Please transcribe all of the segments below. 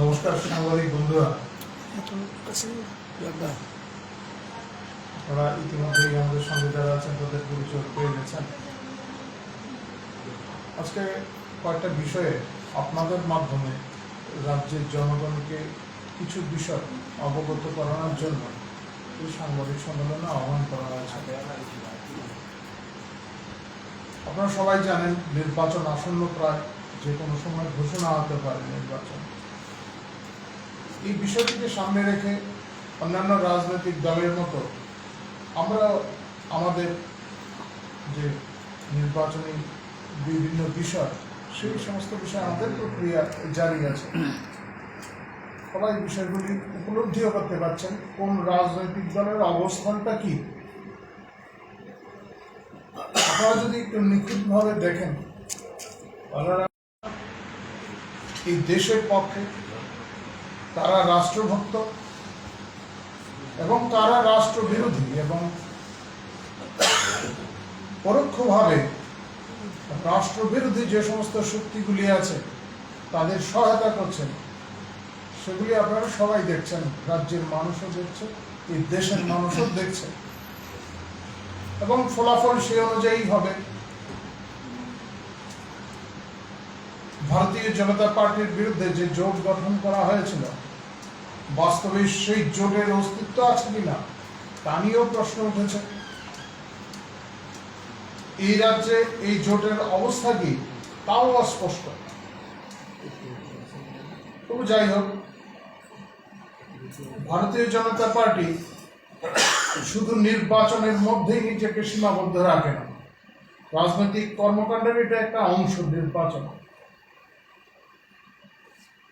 নমস্কার সাংবাদিক বন্ধুরা। ওরা ইতিমধ্যেই আমাদের সঙ্গে যারা আছেন, তাদের পরিচয় পেয়ে গেছেন। আজকে কয়েকটা বিষয়ে আপনাদের মাধ্যমে রাজ্যের জনগণকে কিছু বিষয় অবগত করানোর জন্য এই সাংবাদিক সম্মেলনে আহ্বান করা হয়েছে। আপনারা সবাই জানেন, নির্বাচন আসন্ন প্রায় যে কোনো সময় ঘোষণা হতে পারে নির্বাচন। এই বিষয়টিকে সামনে রেখে অন্যান্য রাজনৈতিক দলের মতো আমরা আমাদের যে নির্বাচনী বিভিন্ন বিষয়, সেই সমস্ত বিষয়ে আমাদের প্রক্রিয়া জারি আছে। সবাই বিষয়গুলি উপলব্ধিও করতে পারছেন। কোন রাজনৈতিক দলের অবস্থানটা কি? আপনারা যদি একটু নিখুঁতভাবে দেখেন এই দেশের পক্ষে তারা রাষ্ট্রভক্ত এবং তারা রাষ্ট্রবিরোধী এবং পরোক্ষভাবে রাষ্ট্র বিরোধী যে সমস্ত শক্তিগুলি আছে, তাদের সহায়তা করছেন। সেগুলি আপনারা সবাই দেখছেন, রাজ্যের মানুষও দেখছে, এই দেশের মানুষও দেখছে। এবং ফলাফল সেই অনুযায়ী হবে। ভারতীয় জনতা পার্টির বিরুদ্ধে যে জোট গঠন করা হয়েছিল, বাস্তবে সেই জোটের অস্তিত্ব আছে কিনা, তা নিয়েও প্রশ্ন উঠেছে। এই রাজ্যে এই জোটের অবস্থা কি, তাও অস্পষ্ট। তবু যাই হোক, ভারতীয় জনতা পার্টি শুধু নির্বাচনের মধ্যেই নিজেকে সীমাবদ্ধ রাখে না। রাজনৈতিক কর্মকাণ্ডের এটা একটা অংশ নির্বাচন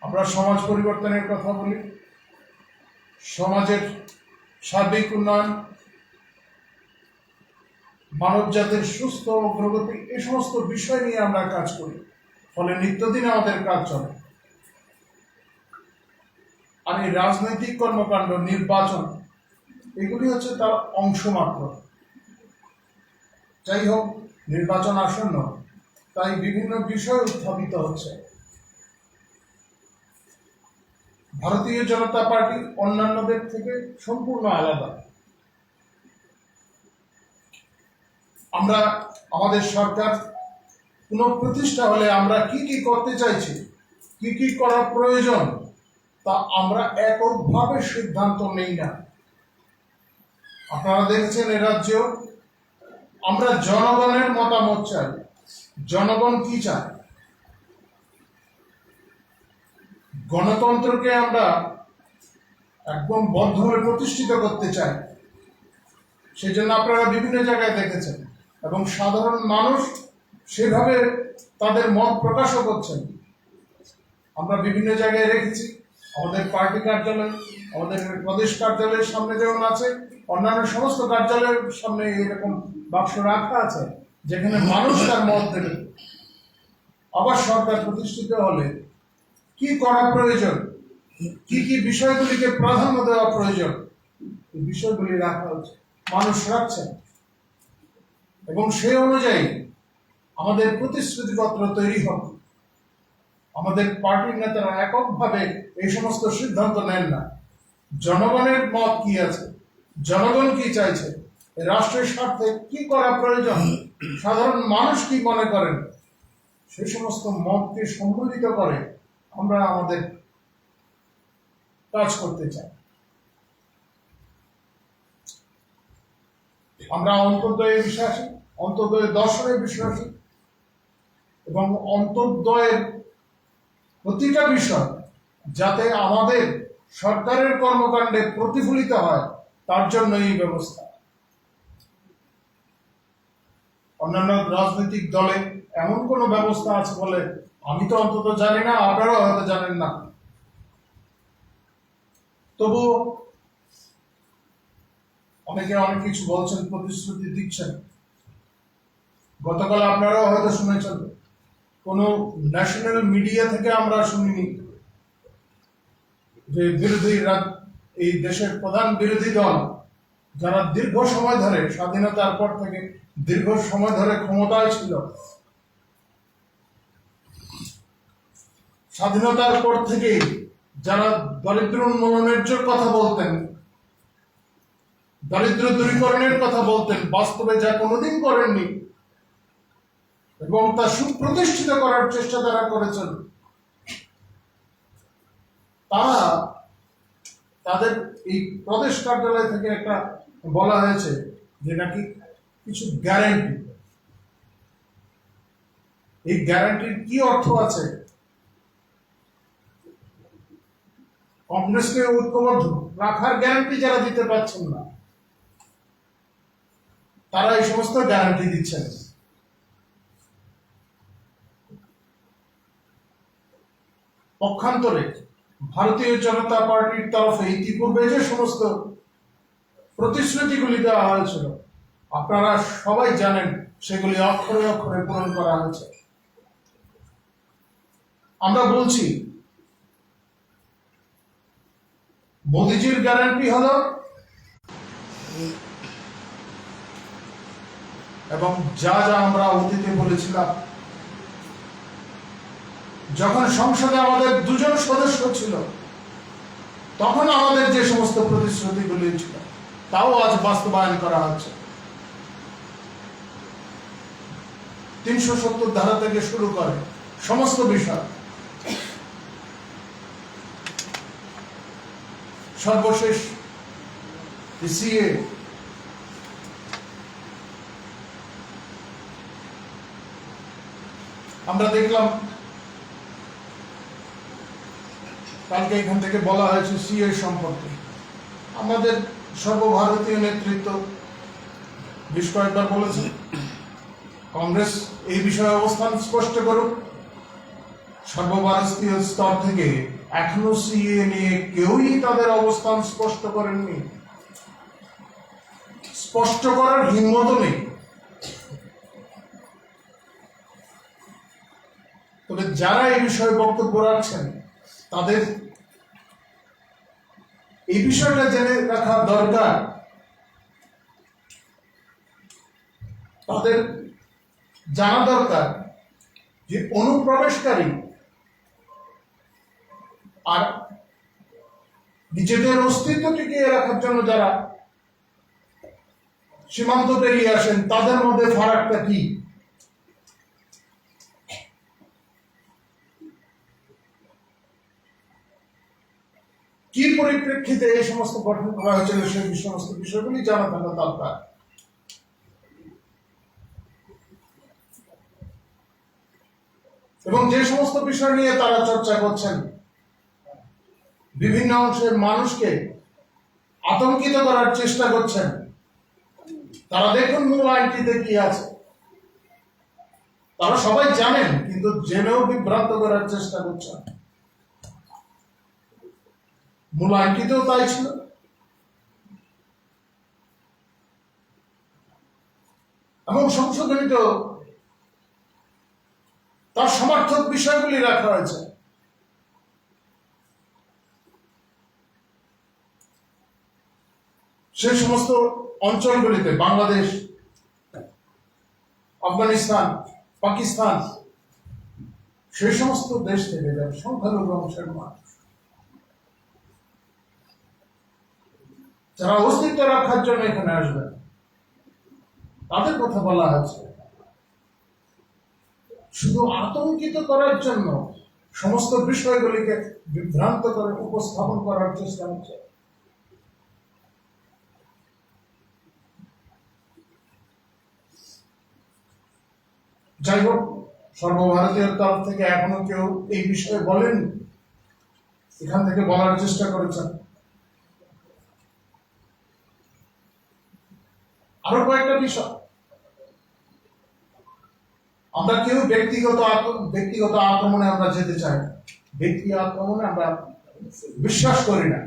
আমরা সমাজ পরিবর্তনের কথা বলি। সমাজের সার্বিক উন্নয়ন মানব জাতির সুস্থ অগ্রগতি এই সমস্ত বিষয় নিয়ে আমরা কাজ করি। ফলে নিত্যদিন আমাদের কাজ চলে। আর এই রাজনৈতিক কর্মকাণ্ড, নির্বাচন, এগুলি হচ্ছে তার অংশ মাত্র। যাই হোক, নির্বাচন আসন্ন, তাই বিভিন্ন বিষয় উত্থাপিত হচ্ছে। ভারতীয় জনতা পার্টি অন্যান্যদের থেকে সম্পূর্ণ আলাদা। আমরা, আমাদের সরকার পুনঃপ্রতিষ্ঠা হলে আমরা কি কি করতে চাইছি, কি কি করা প্রয়োজন, তা আমরা এককভাবে সিদ্ধান্ত নেই না। আপনারা দেখছেন এ আমরা জনগণের মতামত চাই। জনগণ কি চায়? গণতন্ত্রকে আমরা একদম বদ্ধভাবে প্রতিষ্ঠিত করতে চাই সেই জন্য আপনারা বিভিন্ন জায়গায় দেখেছেন এবং সাধারণ মানুষ সেভাবে তাদের মত প্রকাশও করছেন। আমরা বিভিন্ন জায়গায় রেখেছি আমাদের পার্টি কার্যালয়, আমাদের প্রদেশ কার্যালয়ের সামনে যেমন আছে, অন্যান্য সমস্ত কার্যালয়ের সামনে এরকম বাক্স রাখা আছে, যেখানে মানুষ তার মত দেবে। আবার সরকার প্রতিষ্ঠিত হলে কি করা প্রয়োজন? কি কি বিষয়গুলিকে প্রাধান্য দেওয়া প্রয়োজন? এই বিষয়গুলি রাখা হচ্ছে মানুষ রাখছেন। এবং সেই অনুযায়ী আমাদের প্রতিশ্রুতিপত্র তৈরি হবে। আমাদের পার্টির নেতারা এককভাবে এই সমস্ত সিদ্ধান্ত নেন না। জনগণের মত কি আছে? জনগণ কি চাইছে? রাষ্ট্রের স্বার্থে কি করা প্রয়োজন? সাধারণ মানুষ কি মনে করেন? সেই সমস্ত মতকে সম্মিলিত করে আমরা আমাদের কাজ করতে চাই। আমরা অন্তর্দয়ে বিশ্বাসী, অন্তর্দয় দর্শনে বিশ্বাসী এবং অন্তর্দয়ের প্রতিটা বিষয় যাতে আমাদের সরকারের কর্মকাণ্ডে প্রতিফলিত হয়, তার জন্য এই ব্যবস্থা। অন্যান্য রাজনৈতিক দলে এমন কোনো ব্যবস্থা আছে বলে আমি তো অন্তত জানি না, আপনারাও হয়তো জানেন না। তবু অনেকে অনেক কিছু বলছেন, প্রতিশ্রুতি দিচ্ছেন। গতকাল আপনারাও হয়তো শুনেছেন, কোনো ন্যাশনাল মিডিয়া থেকে আমরা শুনিনি যে বিরোধী এই দেশের প্রধান বিরোধী দল যারা দীর্ঘ সময় ধরে স্বাধীনতার পর থেকে দীর্ঘ সময় ধরে ক্ষমতায় ছিল স্বাধীনতার পর থেকেই যারা দরিদ্র উন্মূলনের কথা বলতেন, দারিদ্র দূরীকরণের কথা বলতেন, বাস্তবে যা কোনোদিন করেননি, এবং তা সুপ্রতিষ্ঠিত করার চেষ্টা তারা করেছেন, তারা তাদের এই প্রদেশ কার্যালয় থেকে একটা বলা হয়েছে যে নাকি কিছু গ্যারান্টি এই গ্যারান্টির কি অর্থ আছে? কংগ্রেসকে ঐক্যবদ্ধ রাখার গ্যারান্টি যারা দিতে পারছেন না, তারা এই সমস্ত গ্যারান্টি দিচ্ছেন। পক্ষান্তরে ভারতীয় জনতা পার্টির তরফে ইতিপূর্বে যে সমস্ত প্রতিশ্রুতিগুলি দেওয়া হয়েছিল, আপনারা সবাই জানেন সেগুলি অক্ষরে অক্ষরে পূরণ করা হয়েছে। আমরা বলছি মোদিজির গ্যারান্টি হলো এবং যা যা আমরা অতীতে বলেছিলাম, যখন সংসদে আমাদের দুজন সদস্য ছিল, তখন আমাদের যে সমস্ত প্রতিশ্রুতিগুলি ছিল, তাও আজ বাস্তবায়ন করা হচ্ছে। তিনশো সত্তর ধারা থেকে শুরু করে সমস্ত বিষয়। সর্বশেষ সিএ আমরা দেখলাম কালকে এখান থেকে বলা হয়েছে সিএ সম্পর্কে। আমাদের সর্বভারতীয় নেতৃত্ব বেশ কয়েকবার বলেছে কংগ্রেস এই বিষয়ে অবস্থান স্পষ্ট করুক। সর্বভারতীয় স্তর থেকে এখনও সিএ নিয়ে কেউই তাদের অবস্থান স্পষ্ট করেননি। স্পষ্ট করার হিম্মতও নেই। তবে যারা এই বিষয়ে বক্তব্য রাখছেন, তাদের এই বিষয়টা জেনে রাখা দরকার। তাদের জানা দরকার যে অনুপ্রবেশকারী আর নিজেদের অস্তিত্ব টিকিয়ে রাখার জন্য যারা সীমান্ত পেরিয়ে আসেন, তাদের মধ্যে ফারাকটা কি? কি পরিপ্রেক্ষিতে এই সমস্ত গঠন করা হয়েছিল, সেই সমস্ত বিষয়গুলি জানা থাকা দরকার। এবং যে সমস্ত বিষয় নিয়ে তারা চর্চা করছেন বিভিন্ন অংশের মানুষকে আতঙ্কিত করার চেষ্টা করছেন। তারা দেখুন মূল আইনটিতে কি আছে। তারা সবাই জানেন, কিন্তু জেনেও বিভ্রান্ত করার চেষ্টা করছেন। মূল আইনটিতেও তাই ছিল। এবং সংশোধনীত তার সমর্থক বিষয়গুলি রাখা হয়েছে। সেই সমস্ত অঞ্চলগুলিতে বাংলাদেশ, আফগানিস্তান, পাকিস্তান সেই সমস্ত দেশ থেকে যারা সংখ্যালঘু অংশের মানুষ। যারা অস্তিত্ব রাখার জন্য এখানে আসবেন, তাদের কথা বলা হচ্ছে। শুধু আতঙ্কিত করার জন্য সমস্ত বিষয়গুলিকে বিভ্রান্ত করে উপস্থাপন করার চেষ্টা হচ্ছে। যাই হোক সর্বভারতীয় তরফ থেকে এখনও কেউ এই বিষয়ে বলেন এখান থেকে বলার চেষ্টা করেছেন। আরও কয়েকটা বিষয়। আমরা কেউ ব্যক্তিগত ব্যক্তিগত আক্রমণে আমরা যেতে চাই না। ব্যক্তি আক্রমণে আমরা বিশ্বাস করি না।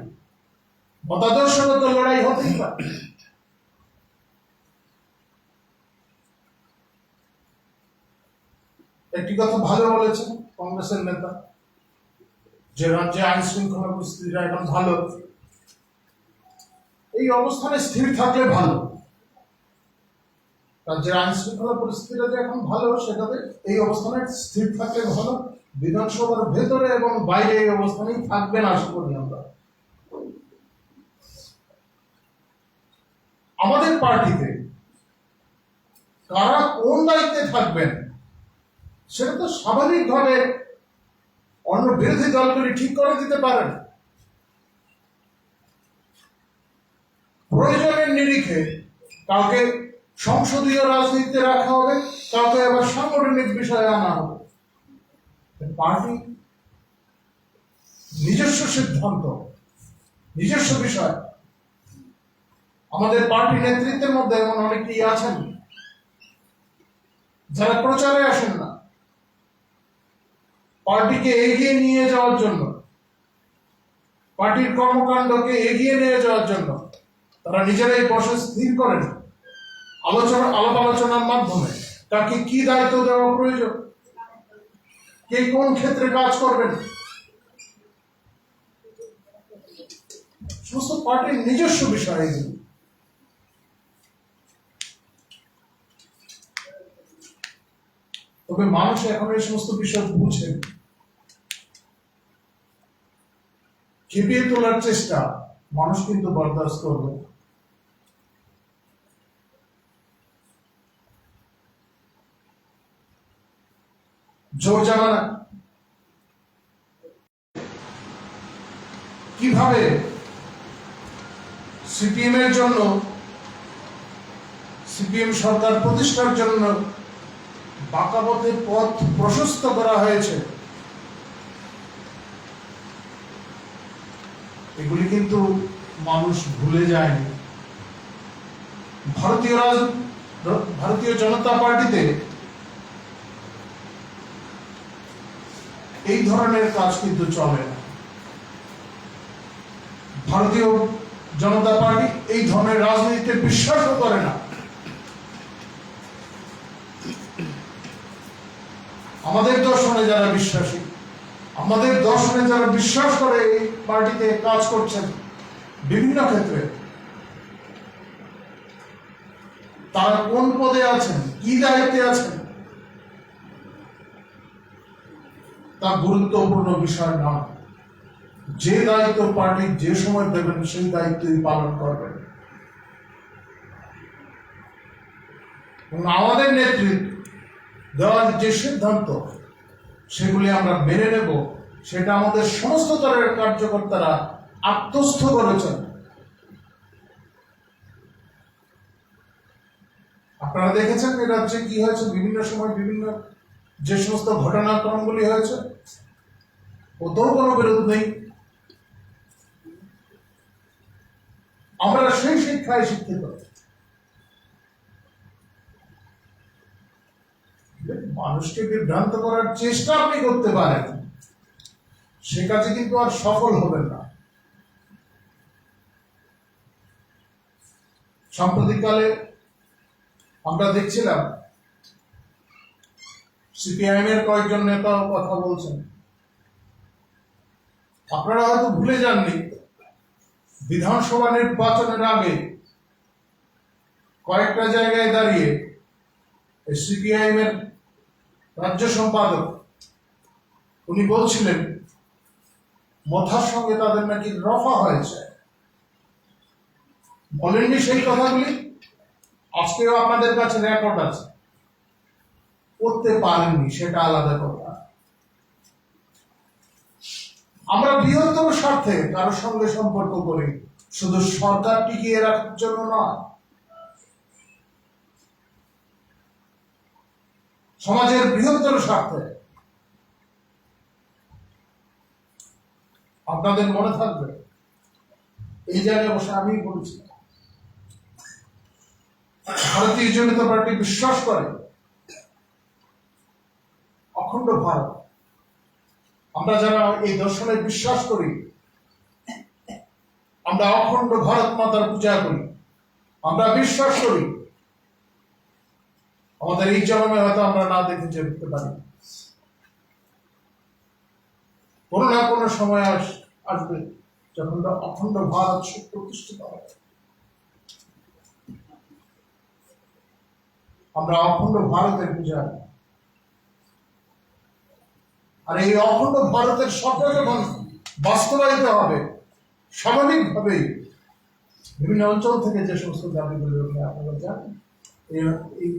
মতাদর্শগত লড়াই হতেই পারে। একটি কথা ভালো বলেছেন কংগ্রেসের নেতা, যে রাজ্যে আইন শৃঙ্খলা পরিস্থিতিটা এখন ভালো। এই অবস্থানে স্থির থাকলে ভালো। রাজ্যের আইন শৃঙ্খলা পরিস্থিতিটা যে এখন ভালো সেটাতে এই অবস্থানে স্থির থাকলে ভালো। বিধানসভার ভেতরে এবং বাইরে এই অবস্থানেই থাকবেন আশা করি আমরা। আমাদের পার্টিতে কারা কোন দায়িত্বে থাকবেন? সেটা তো স্বাভাবিকভাবে অন্য বিরোধী দলগুলি ঠিক করে দিতে পারেন প্রয়োজনের নিরিখে কাউকে সংসদীয় রাজনীতিতে রাখা হবে, কাউকে আবার সাংগঠনিক বিষয়ে আনা হবে। পার্টি নিজস্ব সিদ্ধান্ত, নিজস্ব বিষয়। আমাদের পার্টি নেতৃত্বের মধ্যে এমন অনেকেই আছেন যারা প্রচারে আসেন না। পার্টিকে এগিয়ে নিয়ে যাওয়ার জন্য, পার্টির কর্মকাণ্ডকে এগিয়ে নিয়ে যাওয়ার জন্য তারা নিজেরাই বসে স্থির করেন আলোচনা, আলাপ আলোচনার মাধ্যমে। তাকে কি দায়িত্ব দেওয়া প্রয়োজন? কে কোন ক্ষেত্রে কাজ করবেন? সমস্ত পার্টির নিজস্ব বিষয় এগুলো তবে মানুষ এখন এই সমস্ত বিষয় বুঝেন। খেপিয়ে তোলার চেষ্টা মানুষ কিন্তু বরদাস্ত না। জোর কীভাবে সিপিএম এর জন্য, সিপিএম সরকার প্রতিষ্ঠার জন্য বাঁকা পথে পথ প্রশস্ত করা হয়েছে এগুলি কিন্তু মানুষ ভুলে যায়নি। ভারতীয় রাজ, ভারতীয় জনতা পার্টিতে এই ধরনের কাজ কিন্তু চলে না। ভারতীয় জনতা পার্টি এই ধরনের রাজনীতিতে বিশ্বাসও করে না। আমাদের দর্শনে যারা বিশ্বাসী আমাদের দর্শনে যারা বিশ্বাস করে এই পার্টিতে কাজ করছেন, বিভিন্ন ক্ষেত্রে তারা কোন পদে আছেন, কি দায়িত্বে আছেন, তা গুরুত্বপূর্ণ বিষয় না। যে দায়িত্ব পার্টি যে সময় দেবেন, সেই দায়িত্বই পালন করবেন। আমাদের নেতৃত্ব দেওয়ার যে সিদ্ধান্ত সেগুলি আমরা মেনে নেব, সেটা আমাদের সমস্ত স্তরের কার্যকর্তারা আত্মস্থ করেছেন। আপনারা দেখেছেন এই রাজ্যে কি হয়েছে? বিভিন্ন সময় বিভিন্ন যে সমস্ত ঘটনাক্রমগুলি হয়েছে, ওতেও কোনো বিরোধ নেই। আমরা সেই শিক্ষায় শিক্ষিত। মানুষকে বিভ্রান্ত করার চেষ্টা আপনি করতে পারেন। সে কাজে কিন্তু আর সফল হবেন না। সাম্প্রতিককালে আমরা দেখছিলাম সিপিআইএম এর কয়েকজন নেতা কথা বলছেন। আপনারা হয়তো ভুলে যাননি, বিধানসভা নির্বাচনের আগে কয়েকটা জায়গায় দাঁড়িয়ে সিপিআইএম এর রাজ্য সম্পাদক, উনি বলছিলেন, মথার সঙ্গে তাদের নাকি রফা হয়েছে। বলেননি সেই কথাগুলি? আজকেও আপনাদের কাছে রেকর্ড আছে। করতে পারেননি, সেটা আলাদা কথা। আমরা বৃহত্তর স্বার্থে কারোর সঙ্গে সম্পর্ক করি, শুধু সরকার টিকিয়ে রাখার জন্য নয় সমাজের বৃহত্তর স্বার্থে। আপনাদের মনে থাকবে, এই জায়গায় বসে আমি বলছি। ভারতীয় জনতা পার্টি বিশ্বাস করে, অখণ্ড ভারত। আমরা যারা এই দর্শনে বিশ্বাস করি, আমরা অখণ্ড ভারত মাতার পূজা করি, আমরা বিশ্বাস করি আমাদের এই জন্মে হয়তো আমরা না দেখে যেতে পারি। কোনো না কোনো সময় আস- আসবে যখন অখণ্ড ভারত প্রতিষ্ঠিত হবে। আমরা অখণ্ড ভারতের পূজা আর এই অখণ্ড ভারতের স্বপ্ন যখন বাস্তবায়িত হবে স্বাভাবিকভাবেই বিভিন্ন অঞ্চল থেকে যে সমস্ত দাবিগুলি আপনারা জানেন এই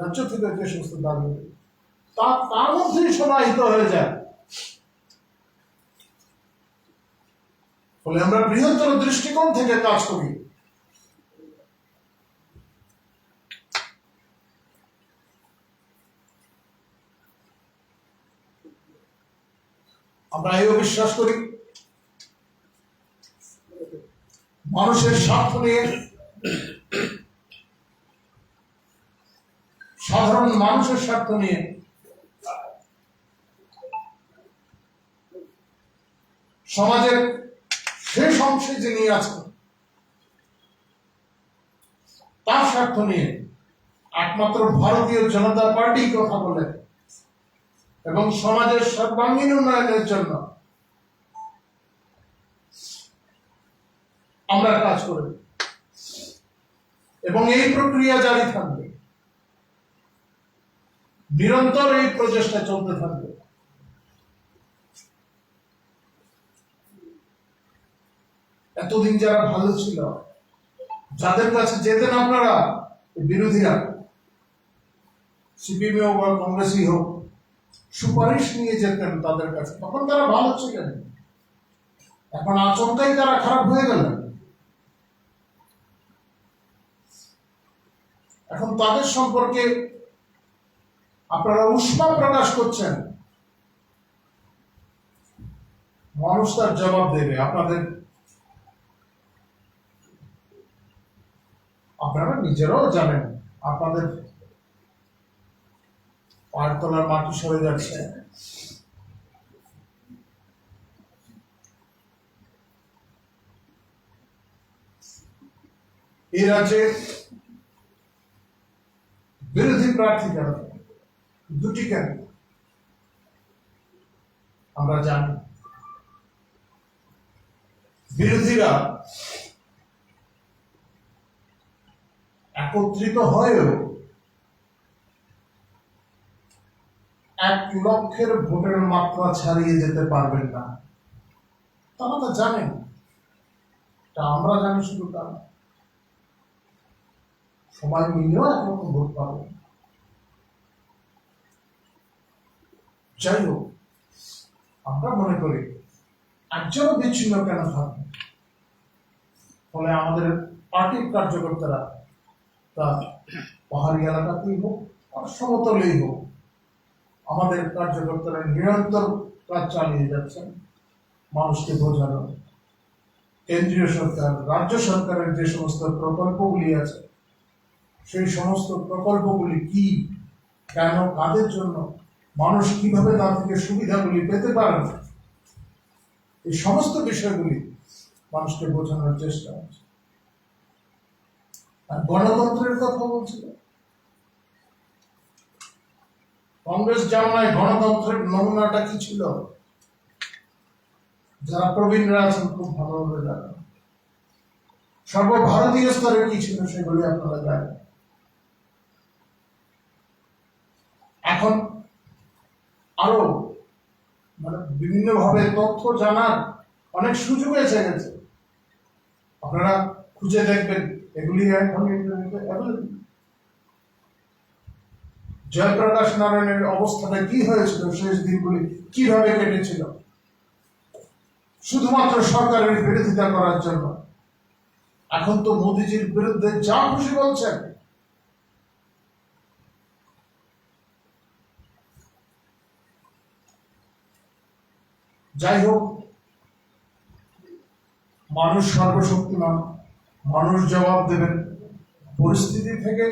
রাজ্য থেকে যে সমস্ত দাবিগুলি তা তার মধ্যেই সমাহিত হয়ে যায়। ফলে আমরা বৃহত্তর দৃষ্টিকোণ থেকে কাজ করি। আমরা এও বিশ্বাস করি, মানুষের স্বার্থ নিয়ে সাধারণ মানুষের স্বার্থ নিয়ে। সমাজের শেষ অংশে যিনি আছেন, তার স্বার্থ নিয়ে একমাত্র ভারতীয় জনতা পার্টি কথা বলে এবং সমাজের সর্বাঙ্গীন উন্নয়নের জন্য আমরা কাজ করি। এবং এই প্রক্রিয়া জারি থাকবে। নিরন্তর এই প্রচেষ্টা চলতে থাকবে। এতদিন যারা ভালো ছিল, যাদের কাছে যেতেন আপনারা বিরোধীরা, সিপিএম হোক বা কংগ্রেসই হোক, সুপারিশ নিয়ে যেতেন তাদের কাছে। তখন তারা ভালো ছিলেন। এখন আচমকাই তারা খারাপ হয়ে গেলেন এখন তাদের সম্পর্কে আপনারা উষ্মা প্রকাশ করছেন। মানুষ তার জবাব দেবে, আপনাদের আপনারা নিজেরাও জানেন, আপনাদের পায়ের তলার মাটি সরে যাচ্ছে। এই রাজ্যে বিরোধী প্রার্থী যারা দুটি কেন? আমরা জানি। বিরোধীরা একত্রিত হয়েও এক লক্ষের ভোটের মাত্রা ছাড়িয়ে যেতে পারবেন না। তারা তো জানেন। তা আমরা জানি শুধু তা। সবাই মিলেও একরকম ভোট পাবে যাই হোক, আমরা মনে করি একজনও বিচ্ছিন্ন কেন থাকবে ফলে আমাদের পার্টির কার্যকর্তারা তা পাহাড়ি এলাকাতেই হোক, আর সমতলেই হোক, আমাদের কার্যকর্তারা নিরন্তর কাজ চালিয়ে যাচ্ছেন মানুষকে বোঝানো কেন্দ্রীয় সরকার, রাজ্য সরকারের যে সমস্ত প্রকল্পগুলি আছে, সেই সমস্ত প্রকল্পগুলি কি, কেন, কাদের জন্য মানুষ কীভাবে তা থেকে সুবিধাগুলি পেতে পারেন এই সমস্ত বিষয়গুলি মানুষকে বোঝানোর চেষ্টা হচ্ছে। আর গণতন্ত্রের কথা বলছিল? কংগ্রেস, জামানায় গণতন্ত্রের নমুনাটা কি ছিল? যারা প্রবীণরা আছেন খুব ভালোভাবে জানেন। সর্বভারতীয় স্তরে কি ছিল সেগুলি আপনারা জানেন। এখন আরও মানে বিভিন্নভাবে তথ্য জানার অনেক সুযোগ এসে গেছে। আপনারা খুঁজে দেখবেন এগুলি এখন। জয়প্রকাশ নারায়ণের অবস্থাটা কি হয়েছিল, শেষ দিনগুলি কীভাবে কেটেছিল? শুধুমাত্র সরকারের বিরোধিতা করার জন্য। এখন তো মোদিজির বিরুদ্ধে যা খুশি বলছেন যাই হোক, মানুষ সর্বশক্তিমান, মানুষ জবাব দেবেন। পরিস্থিতি থেকে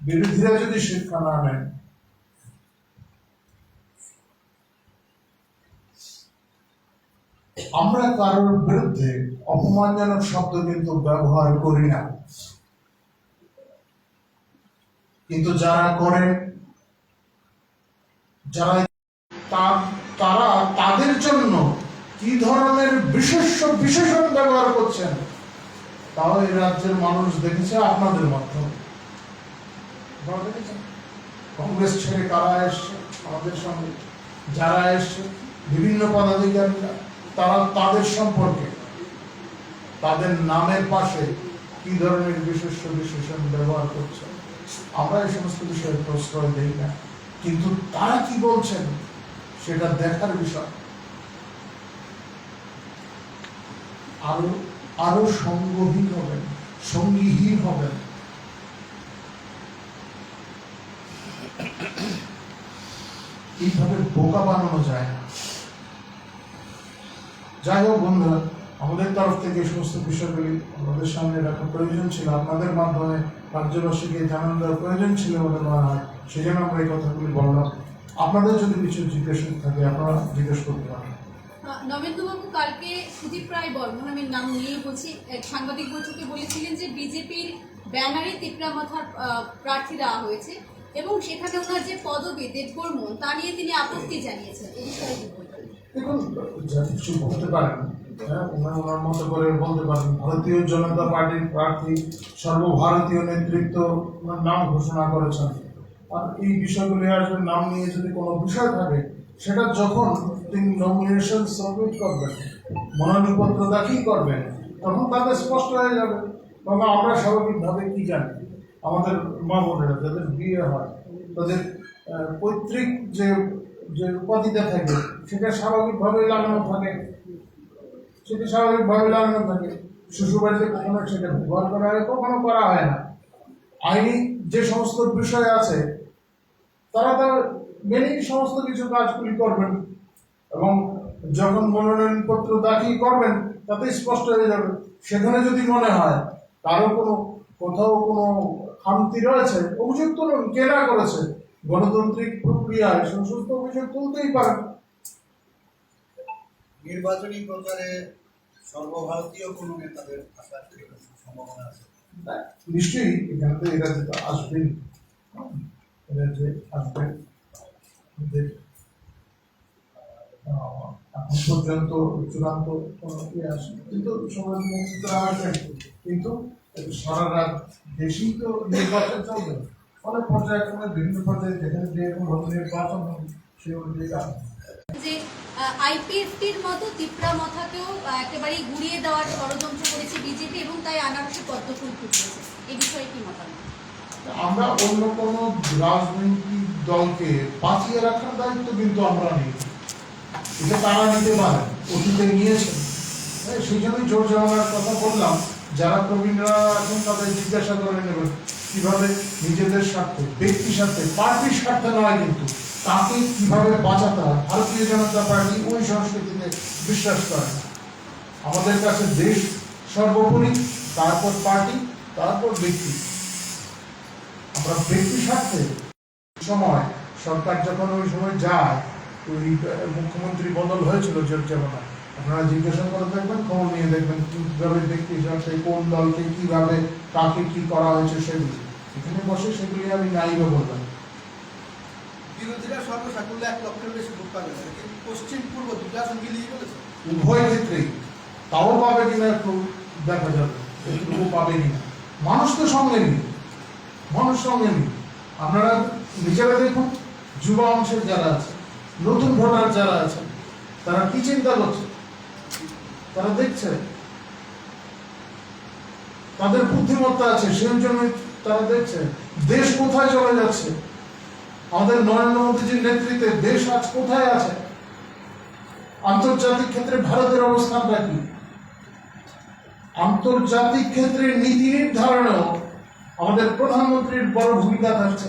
বিরোধীরা যদি শিক্ষা না নেন আমরা কারোর বিরুদ্ধে অপমানজনক শব্দ কিন্তু ব্যবহার করি না। কিন্তু যারা করে, যারা জন্য কি ধরনের বিশেষ বিশেষণ ব্যবহার করছেন? তাও এই রাজ্যের মানুষ দেখেছে আপনাদের মাধ্যমে। কংগ্রেস ছেড়ে কারা এসছে? আমাদের সঙ্গে যারা এসছে, বিভিন্ন পদাধিকারীরা, তারা তাদের সম্পর্কে, তাদের নামের পাশে কি ধরনের বিশেষ্য বিশেষণ ব্যবহার করছে? আমরা এই সমস্ত বিষয়ে প্রশ্রয় দেই না। কিন্তু তারা কি বলছেন, সেটা দেখার বিষয়। আরও আরও হবেন সঙ্গীহীন হবেন। এইভাবে বোকা বানানো যায় না। যাই হোক বন্ধুরা, আমাদের তরফ থেকে সমস্ত বিষয়গুলি আমাদের সামনে রাখা প্রয়োজন ছিল। আপনাদের মাধ্যমে রাজ্যবাসীকে জানানো দেওয়ার প্রয়োজন ছিল বলে মনে হয়। সেই জন্য আমরা এই কথাগুলি বললাম। আপনাদের যদি কিছু জিজ্ঞেস থাকে, আপনারা জিজ্ঞেস করতে পারেন। নবেন্দুবাবু কালকে সুদীপ রায় বর্মন, আমি নাম নিয়েই বলছি সাংবাদিক বৈঠকে বলেছিলেন যে বিজেপির ব্যানারে তিপ্রা মাথার প্রার্থী দেওয়া হয়েছে এবং সেখানে ওনার যে পদবি, দেববর্মন, তা নিয়ে তিনি আপত্তি জানিয়েছেন। এই কিছু বলতে পারেন হ্যাঁ ওনার মতো করে বলতে পারেন। ভারতীয় জনতা পার্টির প্রার্থী, সর্বভারতীয় নেতৃত্ব নাম ঘোষণা করেছেন। আর এই বিষয়গুলি আসবে নাম নিয়ে যদি কোনো বিষয় থাকে সেটা যখন তিনি নমিনেশন সাবমিট করবেন মনোনয়নপত্র দাখিল করবেন, তখন তাদের স্পষ্ট হয়ে যাবে। তবে আমরা স্বাভাবিকভাবে কি জানি? আমাদের মা বোনেরা যাদের বিয়ে হয়, তাদের পৈতৃক যে যে উপাধিটা থাকে, সেটা স্বাভাবিকভাবেই লাগানো থাকে। সেটা স্বাভাবিকভাবে লাগানো থাকে। শ্বশুরবাড়িতে কখনো সেটা ব্যবহার করা হয়, কখনো করা হয় না। আইনি যে সমস্ত বিষয় আছে, তারা তার মেনেই সমস্ত কিছু কাজগুলি করবেন। এবং যখন মনোনয়নপত্র দাখিল করবেন তাতে স্পষ্ট হয়ে যাবে। সেখানে যদি মনে হয় কারও কোনো কোথাও কোনো খামতি রয়েছে অভিযোগ তুলুন কেনা করেছে গণতান্ত্রিক প্রক্রিয়ায় সমস্ত অভিযোগ তুলতেই পারেন নির্বাচনী প্রচারে সর্বভারতীয় কোনো নেতাদের আসার সম্ভাবনা আছে? নিশ্চয়ই এখানে তো এরা যেটা আসবেন এরা যে আসবেন এখন পর্যন্ত চূড়ান্ত কোনো ইয়ে আসেনি। কিন্তু নেতৃত্বরা কিন্তু সারা রাত দেশেই তো নির্বাচন চলবে। অনেক পর্যায়ক্রমে বিভিন্ন পর্যায়ে যেখানে যেরকম ভাবে নির্বাচন হবে সেই অনুযায়ী যে আইপিএফটির মতো তিপ্রা মাথাকেও একেবারেই গুড়িয়ে দেওয়ার ষড়যন্ত্র করেছে বিজেপি এবং তাই আনারসে পদ্মফুল ফুটিয়েছে এই বিষয়ে কি মতামত? আমরা অন্য কোন রাজনৈতিক দলকে বাঁচিয়ে রাখার দায়িত্ব কিন্তু আমরা নেই। এটা তারা নিতে পারে অতীতে নিয়েছেন হ্যাঁ, সেই জন্যই জোর জামানার কথা বললাম যারা প্রবীণরা এখন তাদের জিজ্ঞাসা করে নেবেন কীভাবে নিজেদের স্বার্থে ব্যক্তি স্বার্থে পার্টির স্বার্থে নয় কিন্তু তাকে কীভাবে বাঁচাতে হয় ভারতীয় জনতা পার্টি ওই সংস্কৃতিতে বিশ্বাস করে না। আমাদের কাছে দেশ সর্বোপরি তারপর পার্টি তারপর ব্যক্তি। আমরা ব্যক্তি স্বার্থে সময় সরকার যখন ওই সময় যায় ওই মুখ্যমন্ত্রী বদল হয়েছিল জোর জামানা আপনারা জিজ্ঞাসা করে দেখবেন খবর নিয়ে দেখবেন কীভাবে ব্যক্তি স্বার্থে কোন দলকে কীভাবে কাকে কি করা হয়েছে সেগুলি। এখানে বসে সেগুলি আমি নাইবা বললাম বিরোধীরা সর্বসাকুল্যে এক লক্ষের বেশি ভোট পাবে কিন্তু পশ্চিম পূর্ব দুটা আসন বলেছে উভয় ক্ষেত্রেই। তাও পাবে কিনা একটু দেখা যাবে একটু পাবে কিনা। মানুষ তো সঙ্গে নেই মানুষ সঙ্গে নেই। আপনারা নিজেরা দেখুন, যুবা অংশের যারা আছে, নতুন ভোটার যারা আছে, তারা কি চিন্তা করছে? তারা দেখছে, তাদের বুদ্ধিমত্তা আছে সেই জন্যই তারা দেখছে, দেশ কোথায় চলে যাচ্ছে? আমাদের নরেন্দ্র মোদীজির নেতৃত্বে দেশ আজ কোথায় আছে? আন্তর্জাতিক ক্ষেত্রে ভারতের অবস্থানটা কি? আন্তর্জাতিক ক্ষেত্রে নীতি নির্ধারণেও আমাদের প্রধানমন্ত্রীর বড় ভূমিকা থাকছে।